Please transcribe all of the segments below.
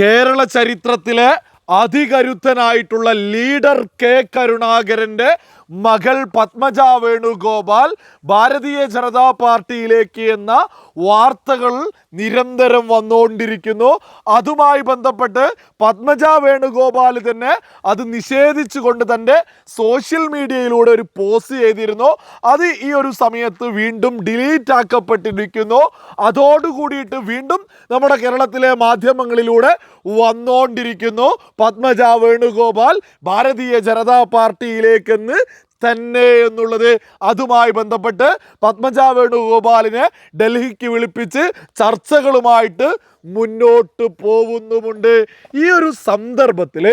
കേരള ചരിത്രത്തിലെ അതികരുത്തനായിട്ടുള്ള leader K കരുണാകരന്റെ മകൾ പത്മജ വേണുഗോപാൽ ഭാരതീയ ജനതാ പാർട്ടിയിലേക്ക് എന്ന വാർത്തകൾ നിരന്തരം വന്നുകൊണ്ടിരിക്കുന്നു. അതുമായി ബന്ധപ്പെട്ട് പത്മജ വേണുഗോപാൽ തന്നെ അത് നിഷേധിച്ചുകൊണ്ട് തന്റെ സോഷ്യൽ മീഡിയയിലൂടെ ഒരു പോസ്റ്റ് ചെയ്തിരുന്നു. അത് ഈ ഒരു സമയത്ത് വീണ്ടും ഡിലീറ്റ് ആക്കപ്പെട്ടിരിക്കുന്നു. അതോടുകൂടിയിട്ട് വീണ്ടും നമ്മുടെ കേരളത്തിലെ മാധ്യമങ്ങളിലൂടെ വന്നുകൊണ്ടിരിക്കുന്നു. പത്മജ വേണുഗോപാൽ ഭാരതീയ ജനതാ പാർട്ടിയിലേക്കെന്ന് തന്നെ എന്നുള്ളത് അതുമായി ബന്ധപ്പെട്ട് പത്മജ വേണുഗോപാലിനെ ഡൽഹിക്ക് വിളിപ്പിച്ച് ചർച്ചകളുമായിട്ട് മുന്നോട്ട് പോകുന്നുമുണ്ട്. ഈ ഒരു സന്ദർഭത്തിൽ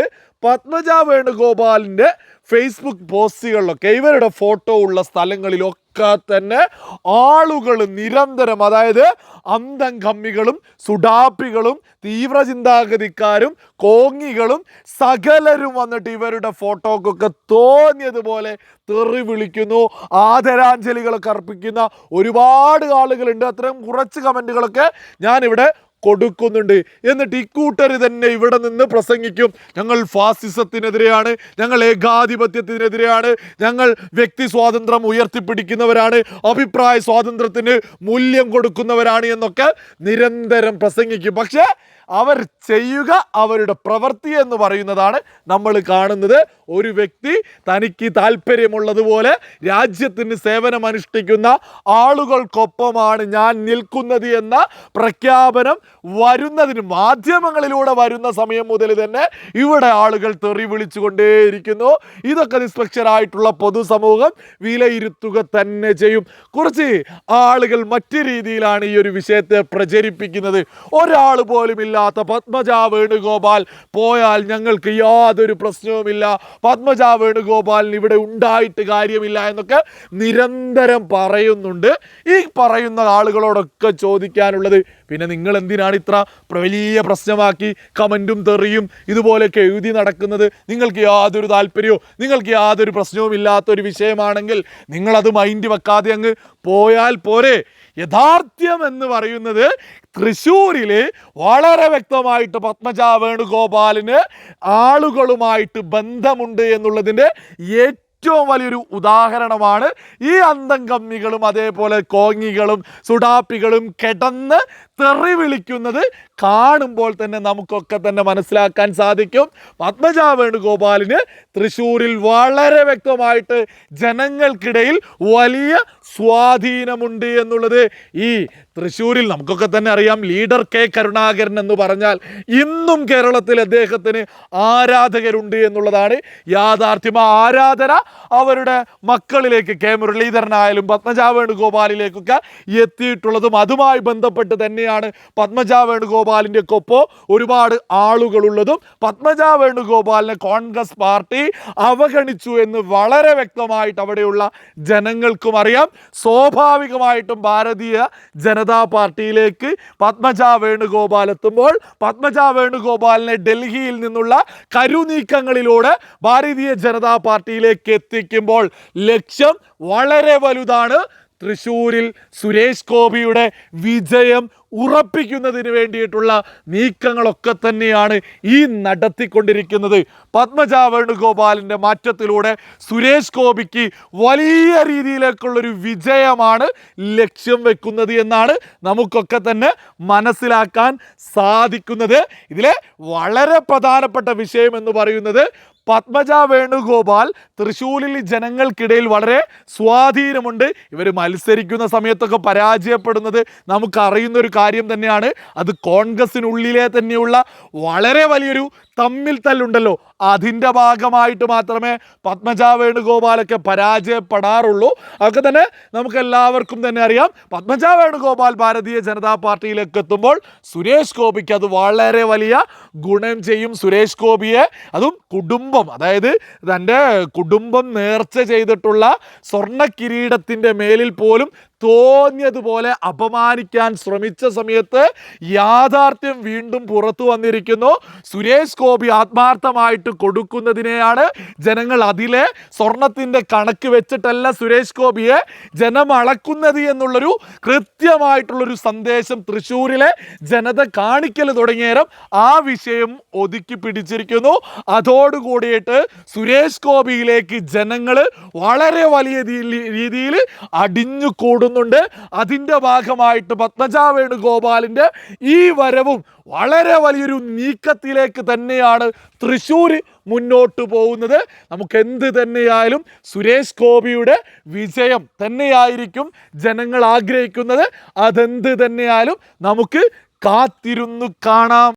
പത്മജ വേണുഗോപാലിന്റെ ഫേസ്ബുക്ക് പോസ്റ്റുകളിലൊക്കെ ഇവരുടെ ഫോട്ടോ ഉള്ള സ്ഥലങ്ങളിലൊക്കെ തന്നെ ആളുകൾ നിരന്തരം അതായത് അന്തം കമ്മികളും സുഡാപ്പികളും തീവ്രചിന്താഗതിക്കാരും കോങ്ങികളും സകലരും വന്നിട്ട് ഇവരുടെ ഫോട്ടോക്കൊക്കെ തോന്നിയതുപോലെ തെറി വിളിക്കുന്നു ആദരാഞ്ജലികളൊക്കെ അർപ്പിക്കുന്ന ഒരുപാട് ആളുകളുണ്ട്. അത്രയും കുറച്ച് കമന്റുകളൊക്കെ ഞാനിവിടെ കൊടുക്കുന്നുണ്ട്. എന്നിട്ട് ഇക്കൂട്ടർ തന്നെ ഇവിടെ നിന്ന് പ്രസംഗിക്കും. ഞങ്ങൾ ഫാസിസത്തിനെതിരെയാണ് ഞങ്ങൾ ഏകാധിപത്യത്തിനെതിരെയാണ് ഞങ്ങൾ വ്യക്തി സ്വാതന്ത്ര്യം ഉയർത്തിപ്പിടിക്കുന്നവരാണ് അഭിപ്രായ സ്വാതന്ത്ര്യത്തിന് മൂല്യം കൊടുക്കുന്നവരാണ് എന്നൊക്കെ നിരന്തരം പ്രസംഗിക്കും. പക്ഷേ അവർ ചെയ്യുക അവരുടെ പ്രവൃത്തി എന്ന് പറയുന്നതാണ് നമ്മൾ കാണുന്നത്. ഒരു വ്യക്തി തനിക്ക് താല്പര്യമുള്ളതുപോലെ രാജ്യത്തിന് സേവനം അനുഷ്ഠിക്കുന്ന ആളുകൾക്കൊപ്പമാണ് ഞാൻ നിൽക്കുന്നത് എന്ന പ്രഖ്യാപനം വരുന്നതിന് മാധ്യമങ്ങളിലൂടെ വരുന്ന സമയം മുതൽ തന്നെ ഇവിടെ ആളുകൾ തെറി വിളിച്ചുകൊണ്ടേയിരിക്കുന്നു. ഇതൊക്കെ നിഷ്പക്ഷരായിട്ടുള്ള പൊതുസമൂഹം വിലയിരുത്തുക തന്നെ ചെയ്യും. കുറച്ച് ആളുകൾ മറ്റു രീതിയിലാണ് ഈ ഒരു വിഷയത്തെ പ്രചരിപ്പിക്കുന്നത്. ഒരാൾ പോലും ഇല്ലാത്ത പത്മജ വേണുഗോപാൽ. പോയാൽ ഞങ്ങൾക്ക് യാതൊരു പ്രശ്നവുമില്ല. പത്മജ വേണുഗോപാലിന് ഇവിടെ ഉണ്ടായിട്ട് കാര്യമില്ല എന്നൊക്കെ നിരന്തരം പറയുന്നുണ്ട്. ഈ പറയുന്ന ആളുകളോടൊക്കെ ചോദിക്കാനുള്ളത് പിന്നെ നിങ്ങൾ എന്തിനാണ് ഇത്ര വലിയ പ്രശ്നമാക്കി കമന്റും തെറിയും ഇതുപോലെയൊക്കെ എഴുതി നടക്കുന്നത്? നിങ്ങൾക്ക് യാതൊരു താല്പര്യവും നിങ്ങൾക്ക് യാതൊരു പ്രശ്നവും ഇല്ലാത്തൊരു വിഷയമാണെങ്കിൽ നിങ്ങളത് മൈൻഡ് വെക്കാതെ അങ്ങ് പോയാൽ പോരെ. യഥാർത്ഥ്യം എന്ന് പറയുന്നത് തൃശ്ശൂരിൽ വളരെ വ്യക്തമായിട്ട് പത്മജ വേണുഗോപാലിന് ആളുകളുമായിട്ട് ബന്ധമുണ്ട് എന്നുള്ളതിന്റെ ഏറ്റവും വലിയൊരു ഉദാഹരണമാണ് ഈ അന്തം കമ്മികളും അതേപോലെ കോങ്ങികളും സുടാപ്പികളും കിടന്ന് തെറി വിളിക്കുന്നത് കാണുമ്പോൾ തന്നെ നമുക്കൊക്കെ തന്നെ മനസ്സിലാക്കാൻ സാധിക്കും. പത്മജ വേണുഗോപാലിന് തൃശ്ശൂരിൽ വളരെ വ്യക്തമായിട്ട് ജനങ്ങൾക്കിടയിൽ വലിയ സ്വാധീനമുണ്ട് എന്നുള്ളത് ഈ തൃശ്ശൂരിൽ നമുക്കൊക്കെ തന്നെ അറിയാം. ലീഡർ കെ കരുണാകരൻ എന്ന് പറഞ്ഞാൽ ഇന്നും കേരളത്തിൽ അദ്ദേഹത്തിന് ആരാധകരുണ്ട് എന്നുള്ളതാണ് യാഥാർത്ഥ്യം. ആരാധന അവരുടെ മക്കളിലേക്ക് കെ മുരളീധരനായാലും പത്മജ വേണുഗോപാലിലേക്കൊക്കെ എത്തിയിട്ടുള്ളതും അതുമായി ബന്ധപ്പെട്ട് തന്നെയാണ് പത്മജ വേണുഗോപാലിന്റെ ഒപ്പം ഒരുപാട് ആളുകളുള്ളതും. പത്മജ വേണുഗോപാലിനെ കോൺഗ്രസ് പാർട്ടി അവഗണിച്ചു എന്ന് വളരെ വ്യക്തമായിട്ട് അവിടെയുള്ള ജനങ്ങൾക്കും അറിയാം. സ്വാഭാവികമായിട്ടും ഭാരതീയ ജനതാ പാർട്ടിയിലേക്ക് പത്മജ വേണുഗോപാൽ എത്തുമ്പോൾ പത്മജ വേണുഗോപാലിനെ ഡൽഹിയിൽ നിന്നുള്ള കരുനീക്കങ്ങളിലൂടെ ഭാരതീയ ജനതാ പാർട്ടിയിലേക്ക് എത്തിക്കുമ്പോൾ ലക്ഷ്യം വളരെ വലുതാണ്. തൃശ്ശൂരിൽ സുരേഷ് ഗോപിയുടെ വിജയം ഉറപ്പിക്കുന്നതിന് വേണ്ടിയിട്ടുള്ള നീക്കങ്ങളൊക്കെ തന്നെയാണ് ഈ നടത്തിക്കൊണ്ടിരിക്കുന്നത്. പത്മജ വേണുഗോപാലിന്റെ മാറ്റത്തിലൂടെ സുരേഷ് ഗോപിക്ക് വലിയ രീതിയിലേക്കുള്ളൊരു വിജയമാണ് ലക്ഷ്യം വെക്കുന്നത് എന്നാണ് നമുക്കൊക്കെ തന്നെ മനസ്സിലാക്കാൻ സാധിക്കുന്നത്. ഇതിലെ വളരെ പ്രധാനപ്പെട്ട വിഷയം എന്ന് പറയുന്നത് പത്മജ വേണുഗോപാൽ തൃശ്ശൂരിൽ ജനങ്ങൾക്കിടയിൽ വളരെ സ്വാധീനമുണ്ട്. ഇവർ മത്സരിക്കുന്ന സമയത്തൊക്കെ പരാജയപ്പെടുന്നത് നമുക്കറിയുന്ന ഒരു കാര്യം തന്നെയാണ്. അത് കോൺഗ്രസിനുള്ളിലെ തന്നെയുള്ള വളരെ വലിയൊരു തമ്മിൽ തല്ലുണ്ടല്ലോ. അതിന്റെ ഭാഗമായിട്ട് മാത്രമേ പത്മജ വേണുഗോപാലൊക്കെ പരാജയപ്പെടാറുള്ളൂ. അതൊക്കെ തന്നെ നമുക്ക് എല്ലാവർക്കും തന്നെ അറിയാം. പത്മജ വേണുഗോപാൽ ഭാരതീയ ജനതാ പാർട്ടിയിലേക്ക് എത്തുമ്പോൾ സുരേഷ് ഗോപിക്ക് അത് വളരെ വലിയ ഗുണം ചെയ്യും. സുരേഷ് ഗോപിയെ അതും കുടുംബം അതായത് തന്റെ കുടുംബം നേർച്ച ചെയ്തിട്ടുള്ള സ്വർണ കിരീടത്തിന്റെ മേലിൽ പോലും തോന്നിയതുപോലെ അപമാനിക്കാൻ ശ്രമിച്ച സമയത്ത് യാഥാർത്ഥ്യം വീണ്ടും പുറത്തു വന്നിരിക്കുന്നു. സുരേഷ് ഗോപി ആത്മാർത്ഥമായിട്ട് കൊടുക്കുന്നതിനെയാണ് ജനങ്ങൾ അതിലെ സ്വർണത്തിന്റെ കണക്ക് വെച്ചിട്ടല്ല സുരേഷ് ഗോപിയെ ജനം അളക്കുന്നത് എന്നുള്ളൊരു കൃത്യമായിട്ടുള്ളൊരു സന്ദേശം തൃശ്ശൂരിലെ ജനത കാണിക്കൽ തുടങ്ങിയേരം ആ വിഷയം ഒതുക്കി പിടിച്ചിരിക്കുന്നു. അതോടുകൂടിയിട്ട് സുരേഷ് ഗോപിയിലേക്ക് ജനങ്ങൾ വളരെ വലിയ രീതിയിൽ അടിഞ്ഞു കൂടുന്നുണ്ട് അതിന്റെ ഭാഗമായിട്ട് പത്മജ വേണുഗോപാലിന്റെ ഈ വരവും വളരെ വലിയൊരു നീക്കത്തിലേക്ക് തന്നെയാണ് തൃശ്ശൂർ മുന്നോട്ട് പോകുന്നത്. നമുക്ക് എന്ത് തന്നെയായാലും സുരേഷ് ഗോപിയുടെ വിജയം തന്നെയായിരിക്കും ജനങ്ങൾ ആഗ്രഹിക്കുന്നത്. അതെന്ത് തന്നെയായാലും നമുക്ക് കാത്തിരുന്നു കാണാം.